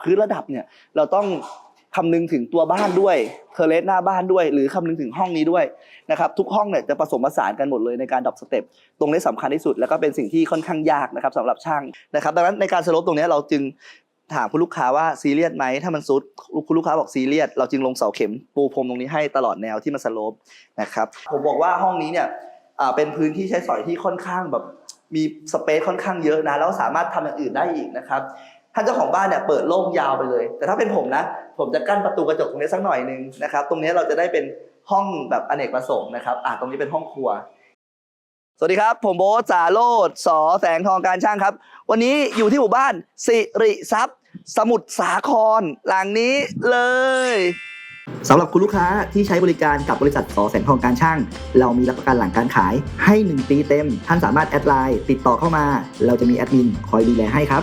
พื้นระดับเนี่ยเราต้องคำนึงถึงตัวบ้านด้วยเทเลสหน้าบ้านด้วย หรือคำนึงถึงห้องนี้ด้วยนะครับทุกห้องเนี่ยจะผสมผสานกันหมดเลยในการดรอปสเต็ปตรงนี้สำคัญที่สุด แล้วก็เป็นสิ่งที่ค่อนข้างยากนะครับสำหรับช่างนะครับดังนั้นในการสโลปตรงนี้เราจึงถามคุณลูกค้าว่าซีเรียสไหมถ้ามันซุดคุณลูกค้าบอกซีเรียสเราจึงลงเสาเข็มปูพรมตรงนี้ให้ตลอดแนวที่มันสลปนะครับผมบอกว่าห้องนี้เนี่ยเป็นพื้นที่ใช้สอยที่ค่อนข้างแบบมีสเปซค่อนข้างเยอะนะแล้วสามารถทำอย่างอื่นได้อีกนะครับ ท่านเจ้าของบ้านเนี่ยเปิดโล่งยาวไปเลย แต่ถ้าเป็นผมนะ ผมจะกั้นประตูกระจกตรงนี้สักหน่อยหนึงนะครับ ตรงนี้เราจะได้เป็นห้องแบบอเนกประสงค์นะครับอ่าตรงนี้เป็นห้องครัว สวัสดีครับ ผมโบ๊ทสาโรดสอแสงทองการช่างครับ วันนี้อยู่ที่หมู่บ้านสิริทรัพย์ สมุทรสาครหลังนี้เลยสำหรับคุณลูกค้าที่ใช้บริการกับบริษัทสอแสงทองการช่าง เรามีรับประกันหลังการขายให้ 1 ปีเต็ม ท่านสามารถแอดไลน์ติดต่อเข้ามา เราจะมีแอดมินคอยดูแลให้ครับ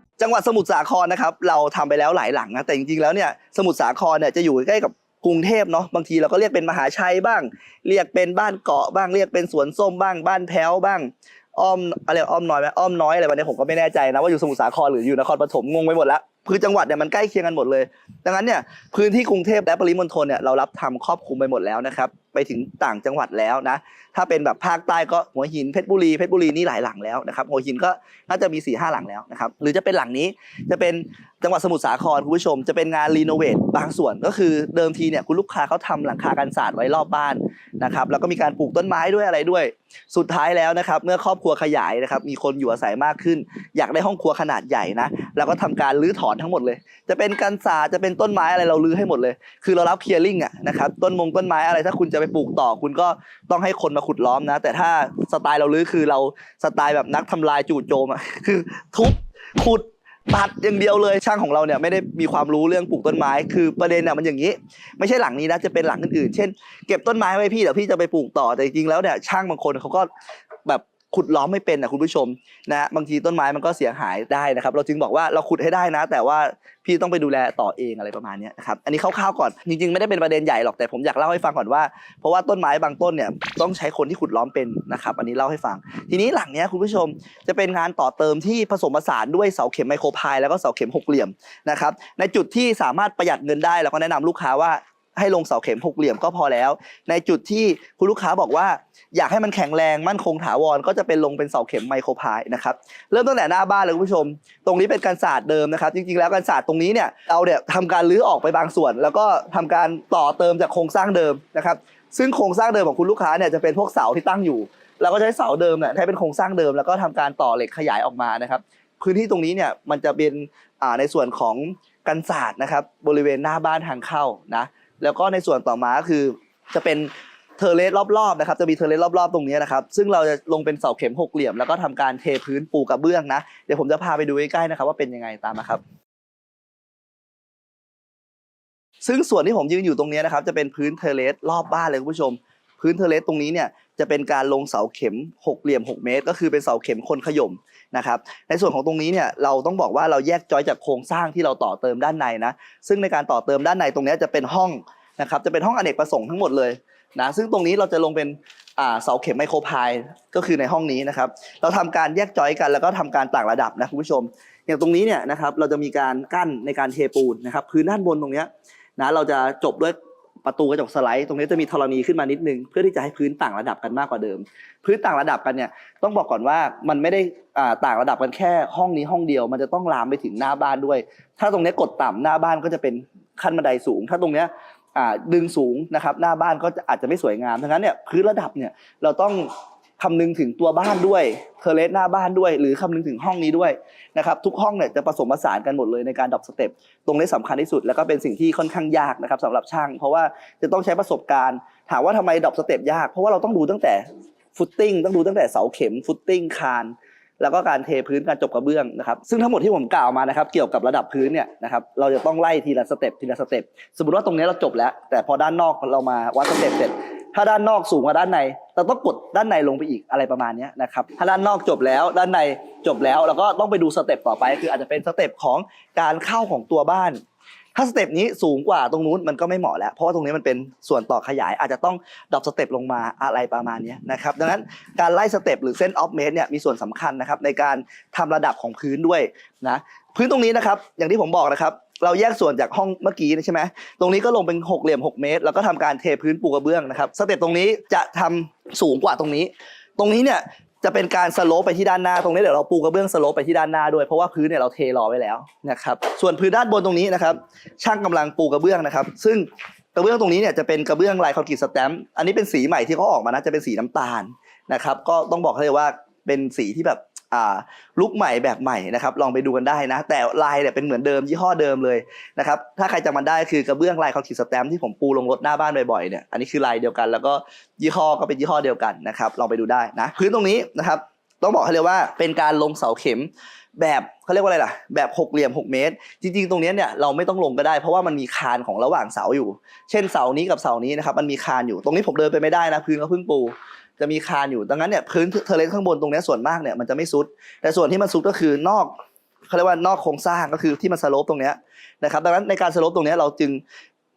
จังหวัดสมุทรสาครนะครับเราทำไปแล้วหลายหลังนะแต่จริงๆแล้วเนี่ยสมุทรสาครเนี่ยจะอยู่ใกล้กับกรุงเทพเนาะบางทีเราก็เรียกเป็นมหาชัยบ้าง เรียกเป็นบ้านเกาะบ้างเรียกเป็นสวนส้มบ้างบ้านแพ้วบ้างอ้อมอะไรอ้อมน้อยไหมอ้อมน้อยอะไรวันนี้ผมก็ไม่แน่ใจนะว่าอยู่สมุทรสาครหรืออยู่นครปฐมงงไปหมดล้วคือจังหวัดเนี่ยมันใกล้เคียงกันหมดเลย ดังนั้นเนี่ยพื้นที่กรุงเทพและปริมณฑลเนี่ยเรารับทำครอบคลุมไปหมดแล้วนะครับ ไปถึงต่างจังหวัดแล้วนะ ถ้าเป็นแบบภาคใต้ก็หัวหินเพชรบุรีเพชรบุรีนี่หลายหลังแล้วนะครับหัวหินก็น่าจะมี4ี่ห้าหลังแล้วนะครับหรือจะเป็นหลังนี้จะเป็นจังหวัดสมุทรสาครคุณผู้ชม จะเป็นงานรีโนเวทบางส่วนก็คือเดิมทีเนี่ยคุณลูกค้าเขาทำหลังคากันศาสตร์ไว้รอบบ้านนะครับแล้วก็มีการปลูกต้นไม้ด้วยอะไรด้วย สุดท้ายแล้วนะครับเมื่อครอบครัวขยายนะครับมีคนอยู่อาศัยมากขึ้น อยากได้ห้องครัวขนาดใหญ่นะเราก็ทำการรื้อถอนทั้งหมดเลย จะเป็นกันศาสตร์จะเป็นต้นไม้อะไรเรารื้อให้หมดเลย คือเรารับเคลียร์ลิงอะนะครับต้นมงต้นไม้อะไรถ้าคุณจะไปปลูกต่อคุณก็ต้องให้คนมาขุดล้อมนะ แต่ถ้าสไตล์เราลื้อคือเราสไตล์แบบนักทำลายจู่โจมอะคือทุบขุดตัดอย่างเดียวเลยช่างของเราเนี่ยไม่ได้มีความรู้เรื่องปลูกต้นไม้ คือประเด็นเนี่ยมันอย่างนี้ ไม่ใช่หลังนี้นะจะเป็นหลังอื่นๆ เช่น เก็บต้นไม้ไว้พี่เดี๋ยวพี่จะไปปลูกต่อแต่จริงๆแล้วเนี่ยช่างบางคนเขาก็แบบ ขุดล้อมไม่เป็นนะคุณผู้ชมนะบางทีต้นไม้มันก็เสียหายได้นะครับ เราจึงบอกว่าเราขุดให้ได้นะ แต่ว่าพี่ต้องไปดูแลต่อเองอะไรประมาณนี้นะครับอันนี้คร่าวๆก่อนจริงๆ ไม่ได้เป็นประเด็นใหญ่หรอกแต่ผมอยากเล่าให้ฟังก่อนว่า เพราะว่าต้นไม้บางต้นเนี่ยต้องใช้คนที่ขุดล้อมเป็นนะครับอันนี้เล่าให้ฟัง ทีนี้หลังเนี้ยคุณผู้ชมจะเป็นงานต่อเติมที่ผสมผสานด้วยเสาเข็มไมโครพายแล้วก็เสาเข็มหกเหลี่ยมนะครับในจุดที่สามารถประหยัดเงินได้เราก็แนะนำลูกค้าว่า ให้ลงเสาเข็มหกเหลี่ยมก็พอแล้ว ในจุดที่คุณลูกค้าบอกว่า อยากให้มันแข็งแรงมั่นคงถาวรก็จะเป็นลงเป็นเสาเข็มไมโครพายนะครับเริ่มตั้งแต่หน้าบ้านเลยคุณผู้ชม ตรงนี้เป็นการศาสตร์เดิมนะครับจริงๆแล้วการศาสตร์ตรงนี้เนี่ยเราเนี่ยทำการรื้อออกไปบางส่วน แล้วก็ทำการต่อเติมจากโครงสร้างเดิมนะครับซึ่งโครงสร้างเดิมของคุณลูกค้าเนี่ยจะเป็นพวกเสาที่ตั้งอยู่เราก็ใช้เสาเดิมเนี่ยให้เป็นโครงสร้างเดิมแล้วก็ทำการต่อเหล็กขยายออกมานะครับพื้นที่ตรงนี้เนี่ยมันจะเป็นในส่วนของกันศาสตร์นะครับบริเวณหน้าบ้านทางเข้านะ แล้วก็ในส่วนต่อมาก็คือจะเป็นเทอร์เลสรอบๆนะครับจะมีเทอร์เลสรอบๆตรงนี้นะครับซึ่งเราจะลงเป็นเสาเข็มหกเหลี่ยมแล้วก็ทำการเทพื้นปูกระเบื้องนะ เดี๋ยวผมจะพาไปดูใกล้ๆนะครับว่าเป็นยังไงตามมาครับ ซึ่งส่วนที่ผมยืนอยู่ตรงนี้นะครับจะเป็นพื้นเทอร์เลสรอบบ้านเลยคุณผู้ชม พื้นเทเลสตรงนี้เนี่ยจะเป็นการลงเสาเข็มหกเหลี่ยม 6 เมตร ก็คือเป็นเสาเข็มคนขย่มนะครับในส่วนของตรงนี้เนี่ยเราต้องบอกว่าเราแยกจอยจากโครงสร้างที่เราต่อเติมด้านในนะซึ่งในการต่อเติมด้านในตรงนี้จะเป็นห้องนะครับจะเป็นห้องอเนกประสงค์ทั้งหมดเลยนะซึ่งตรงนี้เราจะลงเป็นเสาเข็มไมโครพายก็คือในห้องนี้นะครับ เราทำการแยกจอยกันแล้วก็ทำการต่างระดับนะคุณผู้ชม อย่างตรงนี้เนี่ยนะครับเราจะมีการกั้นในการเทปูนนะครับพื้นด้านบนตรงเนี้ยนะเราจะจบด้วย ประตูกระจกสไลด์ตรงนี้จะมีธรณีขึ้นมานิดนึง เพื่อที่จะให้พื้นต่างระดับกันมากกว่าเดิม พื้นต่างระดับกันเนี่ยต้องบอกก่อนว่ามันไม่ได้อ่าต่างระดับกันแค่ห้องนี้ห้องเดียว มันจะต้องลามไปถึงหน้าบ้านด้วย ถ้าตรงนี้กดต่ำหน้าบ้านก็จะเป็นขั้นบันไดสูง ถ้าตรงเนี้ยอ่าดึงสูงนะครับหน้าบ้านก็อาจจะไม่สวยงามดังนั้นเนี่ยพื้นระดับเนี่ยเราต้อง คำนึงถึงตัวบ้านด้วยเทอร์เลสหน้าบ้านด้วย หรือคำนึงถึงห้องนี้ด้วยนะครับทุกห้องเนี่ยจะผสมผสานกันหมดเลยในการดรอปสเต็ปตรงนี้สำคัญที่สุด แล้วก็เป็นสิ่งที่ค่อนข้างยากนะครับสำหรับช่าง เพราะว่าจะต้องใช้ประสบการณ์ ถามว่าทำไมดรอปสเต็ปยาก เพราะว่าเราต้องดูตั้งแต่ฟุตติ้งต้องดูตั้งแต่เสาเข็มฟุตติ้งคานแล้วก็การเทพื้นการจบกระเบื้องนะครับซึ่งทั้งหมดที่ผมกล่าวมานะครับเกี่ยวกับระดับพื้นเนี่ยนะครับเราจะต้องไล่ทีละสเต็ปทีละสเต็ปสมมติว่าตรงนี้เราจบแล้ว แต่พอด้านนอกเรามาวัดสเต็ปเสร็จ ถ้าด้านนอกสูงกว่าด้านในเราต้องกดด้านในลงไปอีกอะไรประมาณนี้นะครับถ้าด้านนอกจบแล้วด้านในจบแล้วเราก็ต้องไปดูสเต็ปต่อไป คืออาจจะเป็นสเต็ปของการเข้าของตัวบ้าน ถ้าสเต็ปนี้สูงกว่าตรงนู้นมันก็ไม่เหมาะแล้ว เพราะว่าตรงนี้มันเป็นส่วนต่อขยาย อาจจะต้องดรอปสเต็ปลงมาอะไรประมาณนี้นะครับดังนั้นการไล่สเต็ปหรือเส้นออฟเมตรเนี่ยมีส่วนสำคัญนะครับในการทำระดับของพื้นด้วยนะพื้นตรงนี้นะครับอย่างที่ผมบอกนะครับ เราแยกส่วนจากห้องเมื่อกี้ใช่ไหมตรงนี้ก็ลงเป็นหกเหลี่ยม 6 เมตร แล้วก็ทำการเทพื้นปูกระเบื้องนะครับ สเต็ปตรงนี้จะทำสูงกว่าตรงนี้ ตรงนี้เนี่ยจะเป็นการสโลปไปที่ด้านหน้า ตรงนี้เดี๋ยวเราปูกระเบื้องสโลปไปที่ด้านหน้าด้วย เพราะว่าพื้นเนี่ยเราเทรอไว้แล้วนะครับ ส่วนพื้นด้านบนตรงนี้นะครับ ช่างกำลังปูกระเบื้องนะครับ ซึ่งกระเบื้องตรงนี้เนี่ยจะเป็นกระเบื้องลายคอนกรีตสแตมป์ อันนี้เป็นสีใหม่ที่เขาออกมานะ จะเป็นสีน้ำตาลนะครับ ก็ต้องบอกเลยว่าเป็นสีที่แบบ ลุกใหม่แบบใหม่นะครับลองไปดูกันได้นะ แต่ลายเนี่ยเป็นเหมือนเดิมยี่ห้อเดิมเลยนะครับถ้าใครจำมันได้คือกระเบื้องลายคอนกรีตสแตมป์ที่ผมปูลงรถหน้าบ้านบ่อยๆเนี่ยอันนี้คือลายเดียวกัน แล้วก็ยี่ห้อก็เป็นยี่ห้อเดียวกันนะครับลองไปดูได้นะพื้นตรงนี้นะครับต้องบอกให้เลยว่าเป็นการลงเสาเข็มแบบเขาเรียกว่าอะไรล่ะ แบบหกเหลี่ยม 6 เมตร จริง ๆ ตรงนี้เนี่ยเราไม่ต้องลงก็ได้ เพราะว่ามันมีคานของระหว่างเสาอยู่ เช่นเสานี้กับเสานี้นะครับมันมีคานอยู่ตรงนี้ผมเดินไปไม่ได้นะพื้นก็เพิ่งปู จะมีคานอยู่ดังนั้นเนี่ยพื้นเทอร์เลนข้างบนตรงเนี้ยส่วนมากเนี่ยมันจะไม่ซุด แต่ส่วนที่มันซุดก็คือนอกเขาเรียกว่านอกโครงสร้างก็คือที่มันสโลปตรงเนี้ยนะครับดังนั้นในการสโลปตรงเนี้ยเราจึง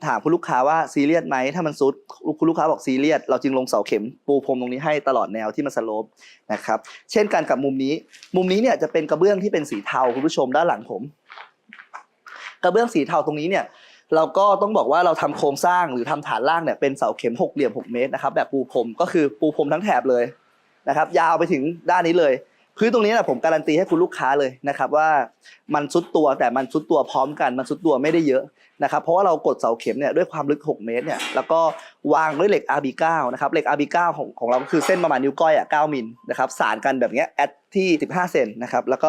ถามคุณลูกค้าว่าซีเรียสไหมถ้ามันซุดคุณลูกค้าบอกซีเรียสเราจึงลงเสาเข็มปูพรมตรงนี้ให้ตลอดแนวที่มันสโลปนะครับเช่นกันกับมุมนี้ มุมนี้เนี่ยจะเป็นกระเบื้องที่เป็นสีเทาคุณผู้ชมด้านหลังผม กระเบื้องสีเทาตรงนี้เนี่ย เราก็ต้องบอกว่าเราทำโครงสร้างหรือทำฐานล่างเนี่ยเป็นเสาเข็มหกเหลี่ยมหกเมตรนะครับแบบปูพรมก็คือปูพรมทั้งแถบเลยนะครับ ยาวไปถึงด้านนี้เลย พื้นตรงนี้นะผมการันตีให้คุณลูกค้าเลยนะครับว่ามันซุดตัวแต่มันซุดตัวพร้อมกันมันซุดตัวไม่ได้เยอะนะครับเพราะว่าเรากดเสาเข็มเนี่ยด้วยความลึก 6 เมตรเนี่ยแล้วก็วางด้วยเหล็ก RB9 นะครับเหล็ก RB9 ของของเราก็คือเส้นประมาณนิ้วก้อยอะ9มิลนะครับสานกันแบบเนี้ยแอดที่ 15 เซนนะครับแล้วก็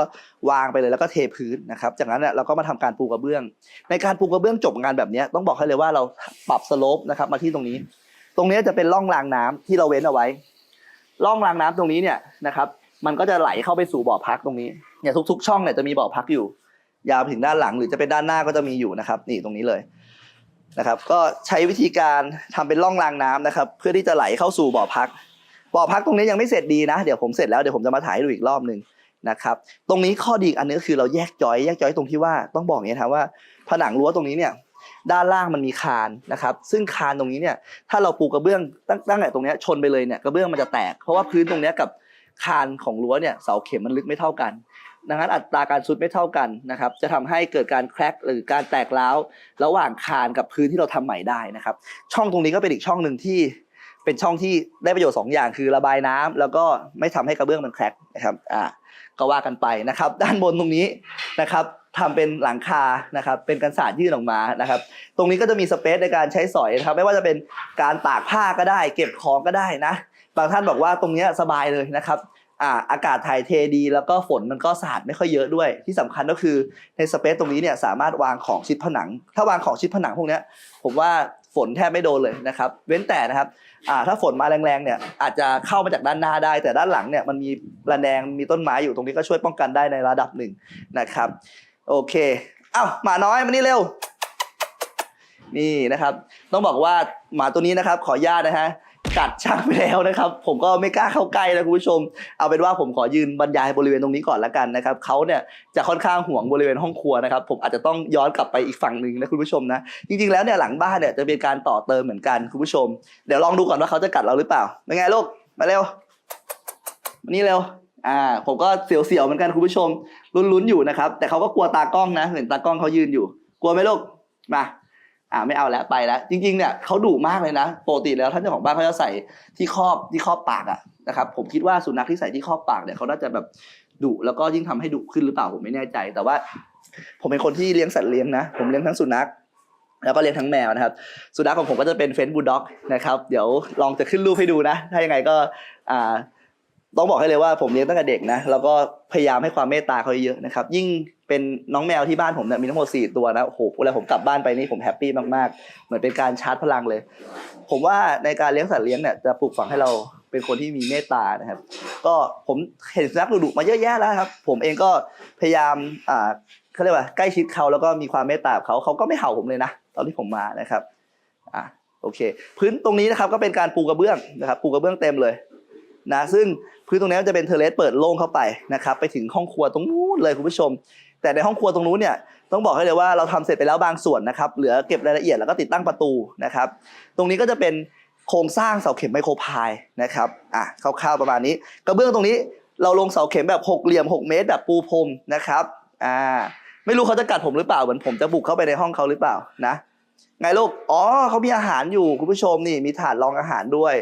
วางไปเลยแล้วก็เทพื้นนะครับจากนั้นเนี่ยเราก็มาทำการปูกระเบื้อง ในการปูกระเบื้องจบงานแบบเนี้ยต้องบอกให้เลยว่าเราปรับสโลปนะครับมาที่ตรงนี้ ตรงนี้จะเป็นร่องรางน้ำที่เราเว้นเอาไว้ร่องรางน้ำตรงนี้เนี่ยนะครับ มันก็จะไหลเข้าไปสู่บ่อพักตรงนี้เนี่ยทุก ๆ ช่องเนี่ยจะมีบ่อพักอยู่ ยาวถึงด้านหลังหรือจะเป็นด้านหน้าก็จะมีอยู่นะครับ นี่ตรงนี้เลยนะครับ ก็ใช้วิธีการทำเป็นร่องรางน้ำนะครับ เพื่อที่จะไหลเข้าสู่บ่อพัก บ่อพักตรงนี้ยังไม่เสร็จดีนะ เดี๋ยวผมเสร็จแล้วเดี๋ยวผมจะมาถ่ายให้ดูอีกรอบหนึ่งนะครับ ตรงนี้ข้อดีอันนึงคือเราแยกจอยแยกจอยตรงที่ว่าต้องบอกอย่างนี้นะครับว่า ผนังรั้วตรงนี้เนี่ยด้านล่างมันมีคานนะครับ ซึ่งคานตรงนี้เนี่ยถ้าเราปูกระเบื้องตั้งตั้งแต่ตรงเนี้ยชนไปเลยเนี่ยกระเบื้องมันจะแตก เพราะว่าพื้นตรงนี้กับ คานของรั้วเนี่ยเสาเข็มมันลึกไม่เท่ากัน ดังนั้นอัตราการซุดไม่เท่ากันนะครับ จะทำให้เกิดการแครกหรือการแตกร้าวระหว่างคานกับพื้นที่เราทำใหม่ได้นะครับ ช่องตรงนี้ก็เป็นอีกช่องหนึ่งที่เป็นช่องที่ได้ประโยชน์สองอย่างคือระบายน้ำแล้วก็ไม่ทำให้กระเบื้องมันแครกนะครับอ่าก็ว่ากันไปนะครับ ด้านบนตรงนี้นะครับทำเป็นหลังคานะครับเป็นกันศาสตร์ยื่นออกมานะครับ ตรงนี้ก็จะมีสเปซในการใช้สอยนะครับ ไม่ว่าจะเป็นการตากผ้าก็ได้ เก็บของก็ได้นะ บางท่านบอกว่าตรงเนี้ยสบายเลยนะครับอ่าอากาศถ่ายเทดี แล้วก็ฝนมันก็สาดไม่ค่อยเยอะด้วย ที่สำคัญก็คือในสเปซตรงนี้เนี่ยสามารถวางของชิดผนัง ถ้าวางของชิดผนังพวกเนี้ยผมว่าฝนแทบไม่โดนเลยนะครับ เว้นแต่นะครับอ่าถ้าฝนมาแรงๆเนี่ยอาจจะเข้ามาจากด้านหน้าได้ แต่ด้านหลังเนี่ยมันมีระแนงมีต้นไม้อยู่ตรงนี้ก็ช่วยป้องกันได้ในระดับหนึ่งนะครับ โอเคเอ้าหมาน้อยมานี่เร็วนี่นะครับ ต้องบอกว่าหมาตัวนี้นะครับ ขออนุญาตนะฮะ กัดช่างไปแล้วนะครับ ผมก็ไม่กล้าเข้าใกล้นะคุณผู้ชม เอาเป็นว่าผมขอยืนบรรยายบริเวณตรงนี้ก่อนละกันนะครับเขาเนี่ยจะค่อนข้างห่วงบริเวณห้องครัวนะครับ ผมอาจจะต้องย้อนกลับไปอีกฝั่งหนึ่งนะคุณผู้ชมนะ จริงๆแล้วเนี่ยหลังบ้านเนี่ยจะเป็นการต่อเติมเหมือนกันคุณผู้ชม เดี๋ยวลองดูก่อนว่าเขาจะกัดเราหรือเปล่า เป็นไงลูก มาเร็ว มานี่เร็ว อ่า ผมก็เสียวๆเหมือนกันคุณผู้ชม ลุ้นๆอยู่นะครับ แต่เขาก็กลัวตากล้องนะ เห็นตากล้องเขายืนอยู่ กลัวไหมลูก มา อ่าไม่เอาแล้วไปแล้ว จริงๆเนี่ยเขาดุมากเลยนะปกติแล้วท่านเจ้าของบ้านเขาจะใส่ที่ครอบที่ครอบปากอะนะครับผมคิดว่าสุนัขที่ใส่ที่ครอบปากเนี่ยเขาน่าจะแบบดุแล้วก็ยิ่งทำให้ดุขึ้นหรือเปล่าผมไม่แน่ใจ แต่ว่า ผมเป็นคนที่เลี้ยงสัตว์เลี้ยงนะ ผมเลี้ยงทั้งสุนัขแล้วก็เลี้ยงทั้งแมวนะครับ สุนัขของผมก็จะเป็นเฟนบูลด็อกนะครับเดี๋ยวลองจะขึ้นรูปให้ดูนะ ถ้ายังไงก็อ่าต้องบอกให้เลยว่าผมเลี้ยงตั้งแต่เด็กนะแล้วก็พยายามให้ความเมตตาเขาเยอะนะครับ ยิ่ง เป็นน้องแมวที่บ้านผมเนี่ยมีทั้งหมด4ตัวนะโอ้โหเวลาผมกลับบ้านไปนี่ผมแฮปปี้มากๆ เหมือนเป็นการชาร์จพลังเลย ผมว่าในการเลี้ยงสัตว์เลี้ยงเนี่ยจะปลูกฝังให้เราเป็นคนที่มีเมตตานะครับ ก็ผมเห็นสุนัขดุๆมาเยอะแยะแล้วครับ ผมเองก็พยายามอ่าเขาเรียกว่าใกล้ชิดเขาแล้วก็มีความเมตตากับเขาเขาก็ไม่เห่าผมเลยนะตอนที่ผมมานะครับอะโอเค พื้นตรงนี้นะครับก็เป็นการปูกระเบื้องนะครับปูกระเบื้องเต็มเลยนะซึ่งพื้นตรงนี้จะเป็นเทเลสเปิดโล่งเข้าไปนะครับไปถึงห้องครัวตรงนู้นเลยคุณผู้ชม แต่ในห้องครัวตรงนู้นเนี่ยต้องบอกให้เลยว่าเราทำเสร็จไปแล้วบางส่วนนะครับเหลือเก็บรายละเอียดแล้วก็ติดตั้งประตูนะครับตรงนี้ก็จะเป็นโครงสร้างเสาเข็มไมโครพายนะครับอะคร่าวๆประมาณนี้ กระเบื้องตรงนี้เราลงเสาเข็มแบบหกเหลี่ยมหกเมตร แบบปูพรมนะครับอ่าไม่รู้เขาจะกัดผมหรือเปล่าเหมือนผมจะบุกเข้าไปในห้องเขาหรือเปล่านะไงลูกอ๋อเขามีอาหารอยู่คุณผู้ชมนี่มีถาดรองอาหารด้วย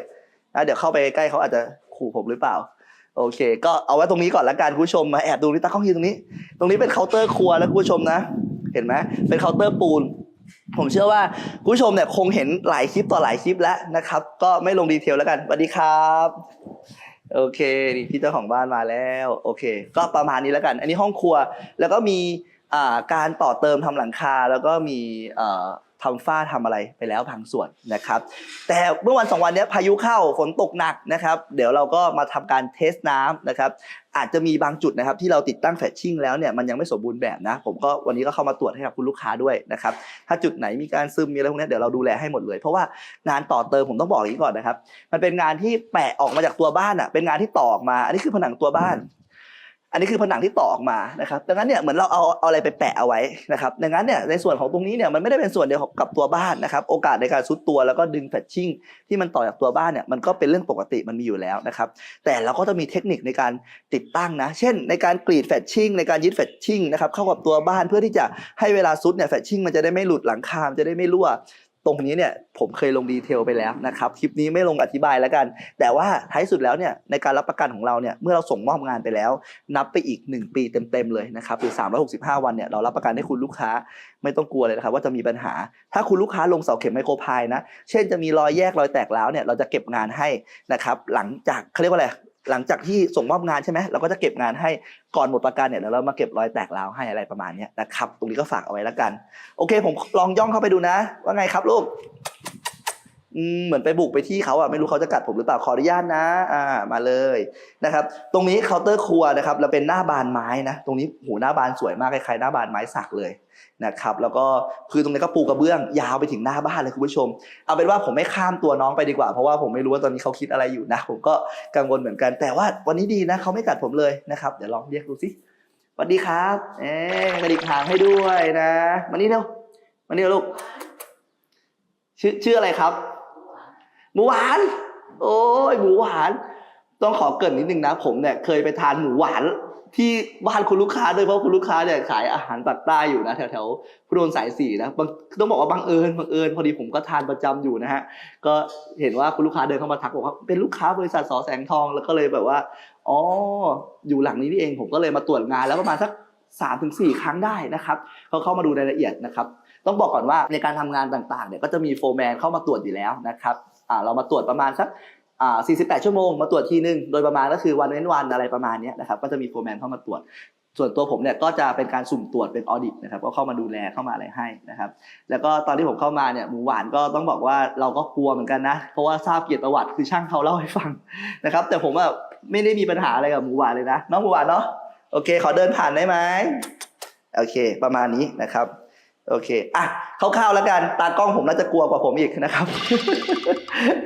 นะเดี๋ยวเข้าไปใกล้เขาอาจจะขู่ผมหรือเปล่า โอเค ก็เอาไว้ตรงนี้ก่อนละกันคุณผู้ชมมาแอบดูนี่ตากล้องยืนตรงนี้ ตรงนี้เป็นเคาน์เตอร์ครัวนะคุณผู้ชมนะ เห็นไหมเป็นเคาน์เตอร์ปูน ผมเชื่อว่าคุณผู้ชมเนี่ยคงเห็นหลายคลิปต่อหลายคลิปแล้วนะครับ ก็ไม่ลงดีเทลแล้วกันสวัสดีครับโอเคนี่พี่เจ้าของบ้านมาแล้วโอเค ก็ประมาณนี้แล้วกัน อันนี้ห้องครัวแล้วก็มีการต่อเติมทำหลังคาแล้วก็มีอ ทำฝ้าทำอะไรไปแล้วบางส่วนนะครับ แต่เมื่อวันสองวันนี้พายุเข้าฝนตกหนักนะครับ เดี๋ยวเราก็มาทำการเทสน้ำนะครับ อาจจะมีบางจุดนะครับ ที่เราติดตั้งแฟชชิ่งแล้วเนี่ยมันยังไม่สมบูรณ์แบบนะ ผมก็วันนี้ก็เข้ามาตรวจให้กับคุณลูกค้าด้วยนะครับ ถ้าจุดไหนมีการซึมมีอะไรพวกนี้เดี๋ยวเราดูแลให้หมดเลย เพราะว่างานต่อเติมผมต้องบอกอย่างนี้ก่อนนะครับ มันเป็นงานที่แปะออกมาจากตัวบ้านอะเป็นงานที่ต่อออกมา อันนี้คือผนังตัวบ้าน อันนี้คือผนังที่ต่อออกมานะครับดังนั้นเนี่ยเหมือนเราเอาเอาอะไรไปแปะเอาไว้นะครับดังนั้นเนี่ยในส่วนของตรงนี้เนี่ยมันไม่ได้เป็นส่วนเดียวกับตัวบ้านนะครับโอกาสในการซุดตัวแล้วก็ดึงแฟชชิ่งที่มันต่อจากตัวบ้านเนี่ยมันก็เป็นเรื่องปกติมันมีอยู่แล้วนะครับแต่เราก็จะมีเทคนิคในการติดตั้งนะ เช่น ในการกรีดแฟชชิ่งในการยึดแฟชชิ่งนะครับเข้ากับตัวบ้านเพื่อที่จะให้เวลาซุดเนี่ยแฟชชิ่งมันจะได้ไม่หลุดหลังคามันจะได้ไม่รั่ว ตรงนี้เนี่ยผมเคยลงดีเทลไปแล้วนะครับคลิปนี้ไม่ลงอธิบายแล้วกัน แต่ว่าท้ายสุดแล้วเนี่ยในการรับประกันของเราเนี่ยเมื่อเราส่งมอบงานไปแล้ว นับไปอีก 1 ปีเต็มๆเลยนะครับหรือ 365 วันเนี่ยเรารับประกันให้คุณลูกค้าไม่ต้องกลัวเลยนะครับว่าจะมีปัญหา ถ้าคุณลูกค้าลงเสาเข็มไมโครพายนะ เช่นจะมีรอยแยกรอยแตกแล้วเนี่ยเราจะเก็บงานให้นะครับหลังจากเขาเรียกว่าอะไร หลังจากที่ส่งมอบงานใช่ไหมเราก็จะเก็บงานให้ก่อนหมดประกันเนี่ยเดี๋ยวเรามาเก็บรอยแตกร้าวให้อะไรประมาณเนี้ยนะครับตรงนี้ก็ฝากเอาไว้แล้วกัน โอเค ผมลองย่องเข้าไปดูนะ ว่าไงครับลูก เหมือนไปบุกไปที่เขาอะไม่รู้เขาจะกัดผมหรือเปล่าขออนุญาตนะ อ่ามาเลยนะครับ ตรงนี้เคาน์เตอร์ครัวนะครับแล้วเป็นหน้าบานไม้นะ ตรงนี้หูหน้าบานสวยมากคล้ายๆหน้าบานไม้สักเลยนะครับ แล้วก็คือตรงนี้ก็ปูกระเบื้อง ยาวไปถึงหน้าบ้านเลยคุณผู้ชม เอาเป็นว่าผมไม่ข้ามตัวน้องไปดีกว่าเพราะว่าผมไม่รู้ว่าตอนนี้เขาคิดอะไรอยู่นะ ผมก็กังวลเหมือนกัน แต่ว่าวันนี้ดีนะเขาไม่กัดผมเลยนะครับเดี๋ยวลองเรียกดูสิสวัสดีครับเอ๊กระดิกหางให้ด้วยนะมานี่เร็วมานี่ลูกชื่อชื่ออะไรครับ หมูหวาน โอ้ยหมูหวาน ต้องขอเกรินนิดนึงนะ ผมเนี่ยเคยไปทานหมูหวาน ที่บ้านคุณลูกค้าด้วยเพราะคุณลูกค้าเนี่ยขายอาหารปากใต้อยู่นะแถวแถวพุทธนสายสี่นะต้องบอกว่าบังเอิญบังเอิญพอดีผมก็ทานประจำอยู่นะฮะก็เห็นว่าคุณลูกค้าเดินเข้ามาทักบอกว่าเป็นลูกค้าบริษัทสอแสงทองแล้วก็เลยแบบว่าอ๋ออยู่หลังนี้นี่เองผมก็เลยมาตรวจงานแล้วประมาณสักสามถึงสี่ครั้งได้นะครับเขาเข้ามาดูรายละเอียดนะครับ ต้องบอกก่อนว่าในการทำงานต่างๆเนี่ยก็จะมีโฟร์แมนเข้ามาตรวจอยู่แล้วนะครับ เรามาตรวจประมาณสักอ่า48 ชั่วโมงมาตรวจทีนึงโดยประมาณก็คือวันเว้นวันอะไรประมาณเนี้ยนะครับก็จะมีโฟร์แมนเข้ามาตรวจ ส่วนตัวผมเนี่ยก็จะเป็นการสุ่มตรวจเป็นออดิตนะครับก็เข้ามาดูแลเข้ามาอะไรให้นะครับ แล้วก็ตอนที่ผมเข้ามาเนี่ยหมูหวานก็ต้องบอกว่าเราก็กลัวเหมือนกันนะเพราะว่าทราบเกียรติประวัติคือช่างเขาเล่าให้ฟังนะครับแต่ผมอะไม่ได้มีปัญหาอะไรกับหมูหวานเลยนะน้องหมูหวานเนาะโอเค ขอเดินผ่านได้ไหมโอเค ประมาณนี้นะครับ โอเค อะคร่าวๆแล้วกัน ตากล้องผมน่าจะกลัวกว่าผมอีกนะครับ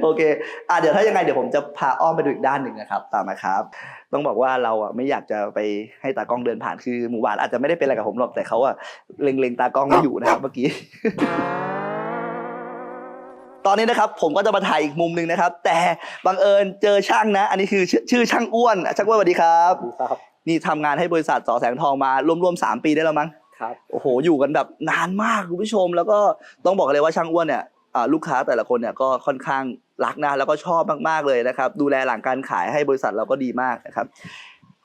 โอเค อะเดี๋ยวถ้ายังไงเดี๋ยวผมจะพาอ้อมไปดูอีกด้านหนึ่งนะครับ ตามมาครับ ต้องบอกว่าเราอะไม่อยากจะไปให้ตากล้องเดินผ่าน คือหมูหวานอาจจะไม่ได้เป็นอะไรกับผมหรอก แต่เขาอะเล็งๆตากล้องไม่อยู่นะครับเมื่อกี้ ตอนนี้นะครับผมก็จะมาถ่ายอีกมุมหนึ่งนะครับ แต่บังเอิญเจอช่างนะ อันนี้คือชื่อชื่อช่างอ้วนอะช่างอ้วนสวัสดีครับครับ นี่ทำงานให้บริษัทสอแสงทองมารวมๆสามปีได้แล้วมั้ง ครับโอ้โหอยู่กันแบบนานมากคุณผู้ชม แล้วก็ต้องบอกเลยว่าช่างอ้วนเนี่ยอ่าลูกค้าแต่ละคนเนี่ยก็ค่อนข้างรักนะแล้วก็ชอบมากๆเลยนะครับ ดูแลหลังการขายให้บริษัทเราก็ดีมากนะครับ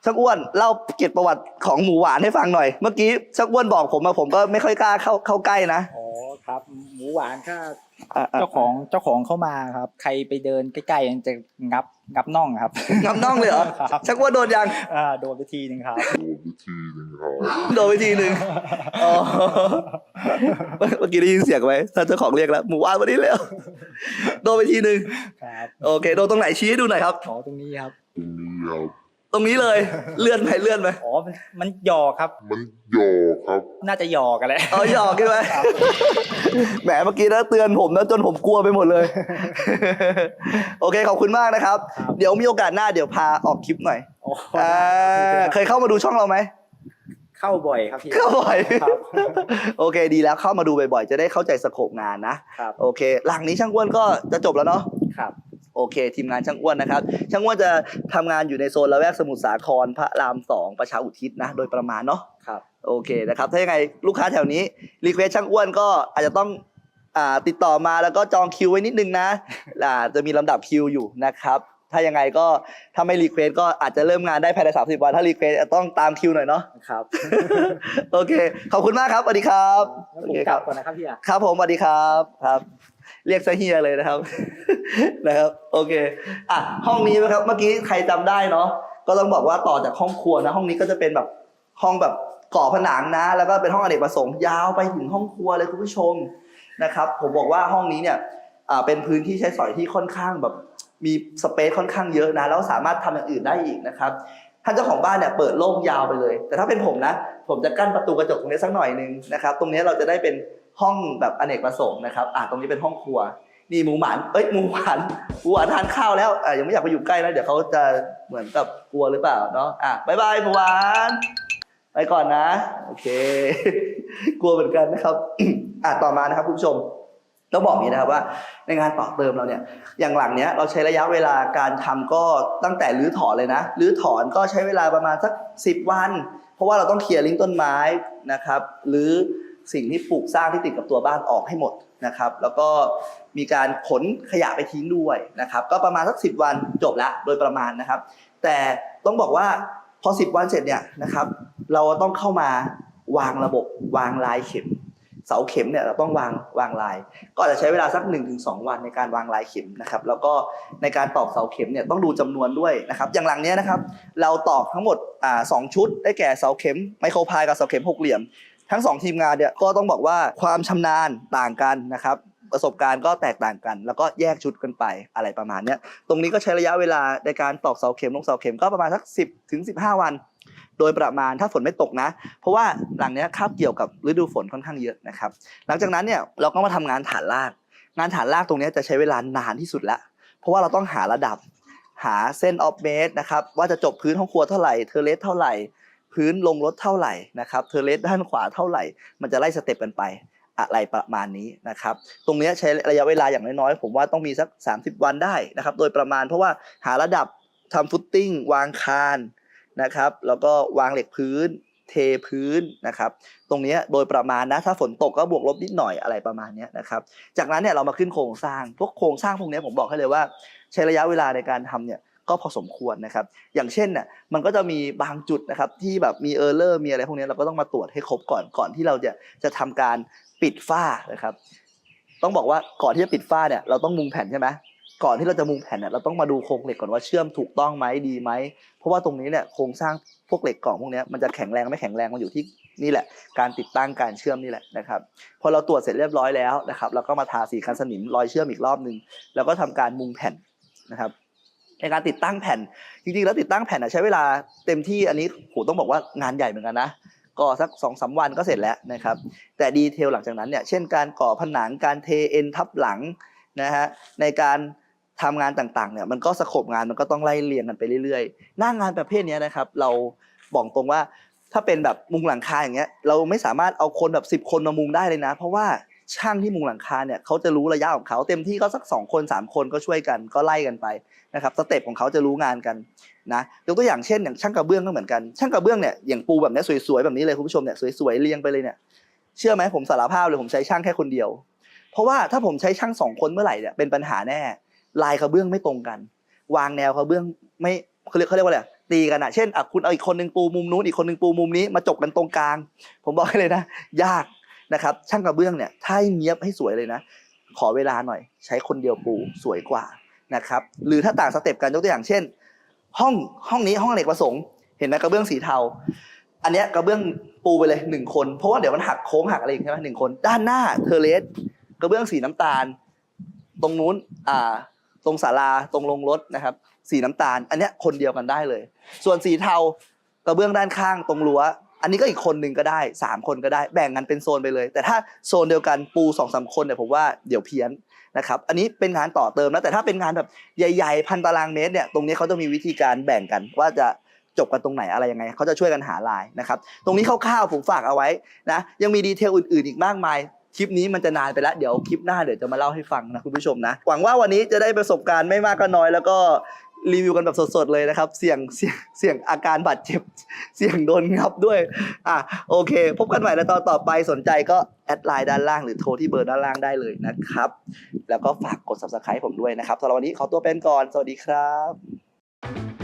ช่างอ้วนเล่าเกียรติประวัติของหมูหวานให้ฟังหน่อย เมื่อกี้ช่างอ้วนบอกผมมาผมก็ไม่ค่อยกล้าเข้าเข้าใกล้นะ อ๋อ ครับหมูมูหวานถ้าอะอะเจ้าของเจ้าของเข้ามาครับ ใครไปเดินใกล้ๆมันจะงับงับน่องครับ งับน่องเลยเหรอครับ ชักว่าโดนยังอ่าโดนไปทีหนึ่งครับ โดนไปทีหนึ่งอ๋อเมื่อกี้ได้ยินเสียงไหมท่านเจ้าของเรียกแล้วหมูวานวันนี้แล้วโดนไปทีหนึ่งครับ โอเค โดนตรงไหนชี้ให้ดูหน่อยครับ ขอตรงนี้ครับ ตรงนี้เลย เลื่อนไปเลื่อนไปอ๋อมันมันหยอกครับ มันหยอกครับ น่าจะหยอกกันแหละเอาหยอกใช่ไหมแหมเมื่อกี้นะเตือนผมนะจนผมกลัวไปหมดเลย โอเคขอบคุณมากนะครับครับ เดี๋ยวมีโอกาสหน้าเดี๋ยวพาออกคลิปหน่อยโอ้อ่าเคยเข้ามาดูช่องเราไหมเข้าบ่อยครับพี่เข้าบ่อยครับ โอเคดีแล้วเข้ามาดูบ่อยๆ จะได้เข้าใจสโคปงานนะครับ โอเค หลังนี้ช่างอ้วนก็จะจบแล้วเนาะครับ โอเค ทีมงานช่างอ้วนนะครับ ช่างอ้วนจะทำงานอยู่ในโซนละแวกสมุทรสาครพระรามสองประชาอุทิศนะ โดยประมาณเนาะครับ โอเคนะครับ ถ้ายังไงลูกค้าแถวนี้รีเควสช่างอ้วนก็อาจจะต้องอ่าติดต่อมาแล้วก็จองคิวไว้นิดนึงนะ อ่าจะมีลำดับคิวอยู่นะครับ ถ้ายังไงก็ถ้าไม่รีเควสก็อาจจะเริ่มงานได้ภายใน 30 วัน ถ้ารีเควสต้องตามคิวหน่อยเนาะ ครับโอเค ขอบคุณมากครับสวัสดีครับแล้วโอผมเคกคลัรับบก่อนนะครับพี่อะครับผมสวัสดีครับครับ เรียกซะเฮียเลยนะครับ นะครับ โอเค อะ ห้องนี้นะครับ เมื่อกี้ใครจำได้เนาะ ก็ต้องบอกว่าต่อจากห้องครัวนะ ห้องนี้ก็จะเป็นแบบห้องแบบก่อผนังนะ แล้วก็เป็นห้องอเนกประสงค์ยาวไปถึงห้องครัวเลยคุณผู้ชมนะครับ ผมบอกว่าห้องนี้เนี่ย อ่า เป็นพื้นที่ใช้สอยที่ค่อนข้างแบบ มีสเปซค่อนข้างเยอะนะ แล้วสามารถทำอย่างอื่นได้อีกนะครับ ท่านเจ้าของบ้านเนี่ยเปิดโล่งยาวไปเลย แต่ถ้าเป็นผมนะ ผมจะกั้นประตูกระจกตรงนี้สักหน่อยนึงนะครับ ตรงนี้เราจะได้เป็น ห้องแบบอเนกประสงค์นะครับอ่าตรงนี้เป็นห้องครัว นี่หมูหมันเอ้ยหมูหวานหมูหวานทานข้าวแล้วอ่ายังไม่อยากไปอยู่ใกล้นะเดี๋ยวเขาจะเหมือนกับกลัวหรือเปล่าเนาะอะบายบายหมูหวานไปก่อนนะโอเค กลัวเหมือนกันนะครับอะต่อมานะครับคุณผู้ชมต้องบอกอย่างนี้นะครับว่าในงานต่อเติมเราเนี่ยอย่างหลังเนี้ยเราใช้ระยะเวลาการทำก็ตั้งแต่รื้อถอนเลยนะรื้อถอนก็ใช้เวลาประมาณสัก 10 วัน เพราะว่าเราต้องเคลียร์ลิงก์ต้นไม้นะครับหรือ สิ่งที่ปลูกสร้างที่ติดกับตัวบ้านออกให้หมดนะครับ แล้วก็มีการขนขยะไปทิ้งด้วยนะครับ ก็ประมาณสัก10วันจบละโดยประมาณนะครับ แต่ต้องบอกว่าพอ 10 วันเสร็จเนี่ยนะครับ เราต้องเข้ามาวางระบบวางลายเข็ม เสาเข็มเนี่ยเราต้องวางวางลาย ก็อาจจะใช้เวลาสัก 1-2 วันในการวางลายเข็มนะครับ แล้วก็ในการตอกเสาเข็มเนี่ยต้องดูจำนวนด้วยนะครับ อย่างหลังเนี้ยนะครับ เราตอกทั้งหมดอ่าสองชุดได้แก่เสาเข็มไมโครพายกับเสาเข็มหกเหลี่ยม ทั้งสองทีมงานเนี่ยก็ต้องบอกว่าความชำนาญต่างกันนะครับประสบการณ์ก็แตกต่างกัน แล้วก็แยกชุดกันไปอะไรประมาณนี้ตรงนี้ก็ใช้ระยะเวลาในการตอกเสาเข็มลงเสาเข็มก็ประมาณสัก 10ถึง15 วัน โดยประมาณถ้าฝนไม่ตกนะ เพราะว่าหลังนี้คาบเกี่ยวกับฤดูฝนค่อนข้างเยอะนะครับ หลังจากนั้นเนี่ยเราก็มาทำงานฐานราก งานฐานรากตรงนี้จะใช้เวลานานที่สุดละเพราะว่าเราต้องหาระดับ หาเส้นออฟเมตรนะครับว่าจะจบพื้นห้องครัวเท่าไหร่เทเลสเท่าไหร่ พื้นลงรถเท่าไหร่นะครับเทเลสด้านขวาเท่าไหร่ มันจะไล่สเต็ปกันไปอะไรประมาณนี้นะครับตรงนี้ใช้ระยะเวลาอย่างน้อยๆ ผมว่าต้องมีสัก 30 วันได้นะครับโดยประมาณเพราะว่าหาระดับทำฟุตติ้ง วางคานนะครับแล้วก็วางเหล็กพื้น เทพื้นนะครับตรงนี้โดยประมาณนะถ้าฝนตกก็บวกลบนิดหน่อยอะไรประมาณนี้นะครับจากนั้นเนี่ยเรามาขึ้นโครงสร้าง พวกโครงสร้างพวกนี้ผมบอกให้เลยว่า ใช้ระยะเวลาในการทำเนี่ย ก็พอสมควรนะครับ อย่างเช่นเนี่ยมันก็จะมีบางจุดนะครับที่แบบมีเออร์เลอร์มีอะไรพวกนี้เราก็ต้องมาตรวจให้ครบก่อนก่อนที่เราจะจะทำการปิดฝ้านะครับ ต้องบอกว่าก่อนที่จะปิดฝ้าเนี่ยเราต้องมุงแผ่นใช่ไหมก่อนที่เราจะมุงแผ่นเนี่ยเราต้องมาดูโครงเหล็กก่อนว่าเชื่อมถูกต้องไหมดีไหมเพราะว่าตรงนี้เนี่ยโครงสร้างพวกเหล็กกล่องพวกนี้มันจะแข็งแรงไม่แข็งแรงมันอยู่ที่นี่แหละ การติดตั้งการเชื่อมนี่แหละนะครับพอเราตรวจเสร็จเรียบร้อยแล้วนะครับเราก็มาทาสีคันสนิมรอยเชื่อมอีกรอบหนึ่งแล้วก็ทำการมุงแผ่นนะครับ ในการติดตั้งแผ่น จริงๆ แล้วติดตั้งแผ่นใช้เวลาเต็มที่อันนี้โหต้องบอกว่างานใหญ่เหมือนกันนะก็สักสองสาวันก็เสร็จแล้วนะครับ แต่ดีเทลหลังจากนั้นเนี่ยเช่นการก่อผนังการเทเอ็นทับหลังนะฮะในการทำงานต่างๆเนี่ยมันก็สโคบงานมันก็ต้องไล่เรียงกันไปเรื่อยๆ หน้างานประเภทนี้นะครับ เราบอกตรงว่าถ้าเป็นแบบมุงหลังคาอย่างเงี้ยเราไม่สามารถเอาคนแบบ 10 คนมามุงได้เลยนะ เพราะว่า ช่างที่มุงหลังคาเนี่ยเขาจะรู้ระยะของเขาเต็มที่ก็สักสองคนสามคนก็ช่วยกันก็ไล่กันไปนะครับสเต็ปของเขาจะรู้งานกันนะยกตัวอย่างเช่นอย่างช่างกระเบื้องก็เหมือนกันช่างกระเบื้องเนี่ยอย่างปูแบบนี้สวยๆแบบนี้เลยคุณผู้ชมเนี่ยสวยๆเรียงไปเลยเนี่ยเชื่อไหมผมสารภาพเลยผมใช้ช่างแค่คนเดียว เพราะว่าถ้าผมใช้ช่างสองคนเมื่อไหร่เนี่ยเป็นปัญหาแน่ลายกระเบื้องไม่ตรงกัน วางแนวกระเบื้องไม่เขาเรียกเขาเรียกว่าอะไรตีกันอะเช่นอะคุณเอาอีกคนหนึ่งปูมุมนู้นอีกคนหนึ่งปูมุมนี้มาจบกันตรงกลาง ผมบอกให้เลยนะ ยาก นะครับ ช่างกระเบื้องเนี่ยถ้าให้เนี้ยบให้สวยเลยนะ ขอเวลาหน่อย ใช้คนเดียวปูสวยกว่านะครับ หรือถ้าต่างสเต็ปกันยกตัวอย่างเช่น ห้องห้องนี้ห้องอเนกประสงค์เห็นไหมกระเบื้องสีเทา อันเนี้ยกระเบื้องปูไปเลยหนึ่งคน เพราะว่าเดี๋ยวมันหักโค้งหักอะไรอีกใช่ไหมหนึ่งคน ด้านหน้าเทเลสกระเบื้องสีน้ำตาล ตรงนู้นอ่าตรงศาลาตรงลงรถนะครับ สีน้ำตาล อันเนี้ยคนเดียวกันได้เลย ส่วนสีเทากระเบื้องด้านข้างตรงรั้ว อันนี้ก็อีกคนหนึ่งก็ได้สามคนก็ได้แบ่งกันเป็นโซนไปเลย แต่ถ้าโซนเดียวกันปูสองสามคนเนี่ยผมว่าเดี๋ยวเพี้ยนนะครับอันนี้เป็นงานต่อเติมนะแต่ถ้าเป็นงานแบบใหญ่ๆพันตารางเมตรเนี่ยตรงนี้เขาจะมีวิธีการแบ่งกันว่าจะจบกันตรงไหนอะไรยังไงเขาจะช่วยกันหาลายนะครับตรงนี้คร่าวๆผมฝากเอาไว้นะยังมีดีเทลอื่นๆอีกมากมายคลิปนี้มันจะนานไปแล้วเดี๋ยวคลิปหน้าเดี๋ยวจะมาเล่าให้ฟังนะคุณผู้ชมนะหวังว่าวันนี้จะได้ประสบการณ์ไม่มากก็น้อย แล้วก็ รีวิวกันแบบสดๆเลยนะครับ เสี่ยงเสี่ยงเสี่ยงอาการบาดเจ็บ เสี่ยงโดนงับด้วย อะโอเค พบกันใหม่ในตอนต่อไปสนใจก็แอดไลน์ด้านล่างหรือโทรที่เบอร์ด้านล่างได้เลยนะครับ แล้วก็ฝากกด subscribe ผมด้วยนะครับสำหรับวันนี้ขอตัวเป็นก่อน สวัสดีครับ